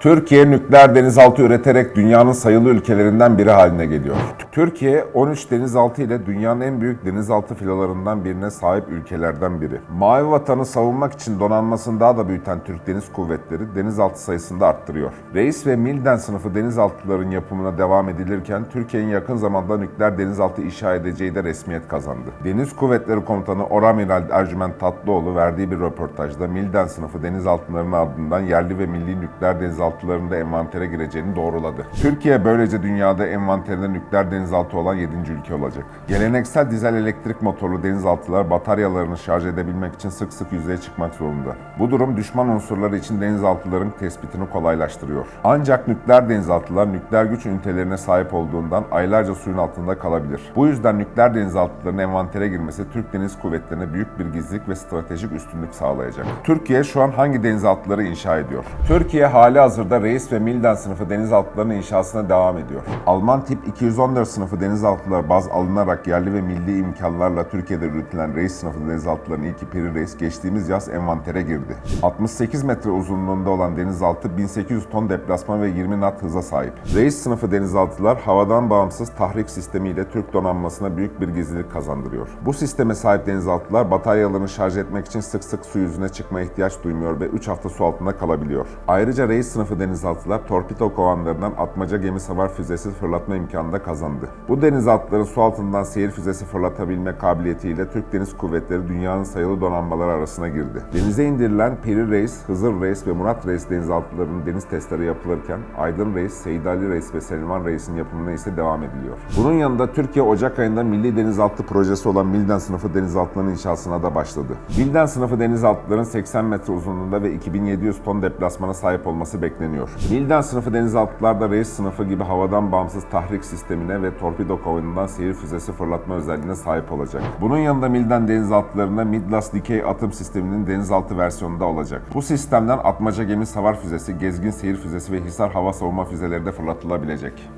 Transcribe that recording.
Türkiye nükleer denizaltı üreterek dünyanın sayılı ülkelerinden biri haline geliyor. Türkiye 13 denizaltı ile dünyanın en büyük denizaltı filolarından birine sahip ülkelerden biri. Mavi vatanı savunmak için donanmasını daha da büyüten Türk Deniz Kuvvetleri denizaltı sayısını da arttırıyor. Reis ve Milden sınıfı denizaltıların yapımına devam edilirken Türkiye'nin yakın zamanda nükleer denizaltı inşa edeceği de resmiyet kazandı. Deniz Kuvvetleri Komutanı Oramiral Ercüment Tatlıoğlu verdiği bir röportajda Milden sınıfı denizaltılarının ardından yerli ve milli nükleer denizaltılarında envantere gireceğini doğruladı. Türkiye böylece dünyada envanterinde nükleer denizaltı olan 7. ülke olacak. Geleneksel dizel elektrik motorlu denizaltılar bataryalarını şarj edebilmek için sık sık yüzeye çıkmak zorunda. Bu durum düşman unsurları için denizaltıların tespitini kolaylaştırıyor. Ancak nükleer denizaltılar nükleer güç ünitelerine sahip olduğundan aylarca suyun altında kalabilir. Bu yüzden nükleer denizaltıların envantere girmesi Türk Deniz Kuvvetleri'ne büyük bir gizlilik ve stratejik üstünlük sağlayacak. Türkiye şu an hangi denizaltıları inşa ediyor? Türkiye hali hazırda Reis ve Milden sınıfı denizaltılarının inşasına devam ediyor. Alman tip 214 sınıfı denizaltılar baz alınarak yerli ve milli imkanlarla Türkiye'de üretilen Reis sınıfı denizaltıların ilki Piri Reis geçtiğimiz yaz envantere girdi. 68 metre uzunluğunda olan denizaltı 1800 ton deplasman ve 20 knot hıza sahip. Reis sınıfı denizaltılar havadan bağımsız tahrik sistemiyle Türk donanmasına büyük bir gizlilik kazandırıyor. Bu sisteme sahip denizaltılar bataryalarını şarj etmek için sık sık su yüzüne çıkmaya ihtiyaç duymuyor ve 3 hafta su altında kalabiliyor. Ayrıca Reis sınıfı denizaltılar torpido kovanlarından atmaca gemi savar füzesi fırlatma imkanı da kazandı. Bu denizaltıların su altından seyir füzesi fırlatabilme kabiliyetiyle Türk Deniz Kuvvetleri dünyanın sayılı donanmaları arasına girdi. Denize indirilen Piri Reis, Hızır Reis ve Murat Reis denizaltılarının deniz testleri yapılırken Aydın Reis, Seyit Ali Reis ve Selman Reis'in yapımına ise devam ediliyor. Bunun yanında Türkiye Ocak ayında Milli Denizaltı projesi olan Milden sınıfı denizaltılarının inşasına da başladı. Milden sınıfı denizaltıların 80 metre uzunluğunda ve 2700 ton deplasmana sahip olması bekleniyor. Milden sınıfı denizaltılar da Reis sınıfı gibi havadan bağımsız tahrik sistemine ve torpido kovanından seyir füzesi fırlatma özelliğine sahip olacak. Bunun yanında Milden denizaltılarında Midlas dikey atım sisteminin denizaltı versiyonu da olacak. Bu sistemden atmaca gemi savar füzesi, gezgin seyir füzesi ve hisar hava savunma füzeleri de fırlatılabilecek.